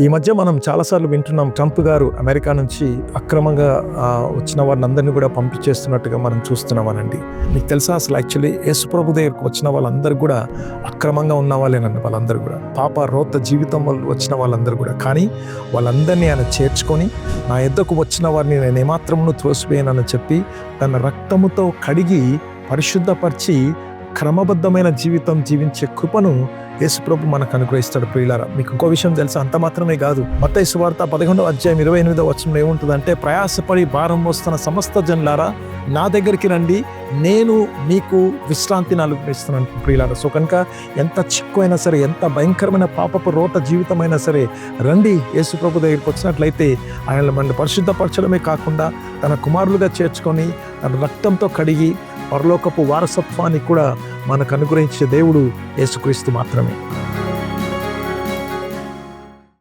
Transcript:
ఈ మధ్య మనం చాలాసార్లు వింటున్నాం ట్రంప్ గారు అమెరికా నుంచి అక్రమంగా వచ్చిన వారిని అందరినీ కూడా పంపించేస్తున్నట్టుగా మనం చూస్తున్నామనండి. మీకు తెలుసా? అసలు యాక్చువల్లీ యేసుప్రభు దగ్గరకు వచ్చిన వాళ్ళందరూ కూడా అక్రమంగా ఉన్న వాళ్ళేనండి వాళ్ళందరూ కూడా. పాప రోత జీవితం వాళ్ళు వచ్చిన వాళ్ళందరూ కూడా. కానీ వాళ్ళందరినీ ఆయన చేర్చుకొని నా ఎద్దకు వచ్చిన వారిని నేను ఏమాత్రమును త్రోసిపోయానని చెప్పి తన రక్తముతో కడిగి పరిశుద్ధపరిచి క్రమబద్ధమైన జీవితం జీవించే కృపను యేసుప్రభు మనకు అనుగ్రహిస్తాడు ప్రియులారా. మీకు ఇంకో విషయం తెలుసా? అంత మాత్రమే కాదు. మత సువార్త పదకొండవ అధ్యాయం ఇరవై ఎనిమిదో వచనంలో ఏముంటుందంటే ప్రయాసపడి భారం మోస్తున్న సమస్త జనులారా నా దగ్గరికి రండి. నేను మీకు విశ్రాంతిని అనుగ్రహిస్తున్నాను ప్రియులారా. సో కనుక ఎంత చిక్కు అయినా సరే ఎంత భయంకరమైన పాపపు రోట జీవితమైనా సరే రండి యేసుప్రభు దగ్గరికి వచ్చినట్లయితే ఆయన మన పరిశుద్ధపరచడమే కాకుండా తన కుమారులుగా చేర్చుకొని తన రక్తంతో కడిగి పరలోకపు వారసత్వాన్ని కూడా మనకు అనుగ్రహించే దేవుడు యేసుక్రీస్తు మాత్రమే.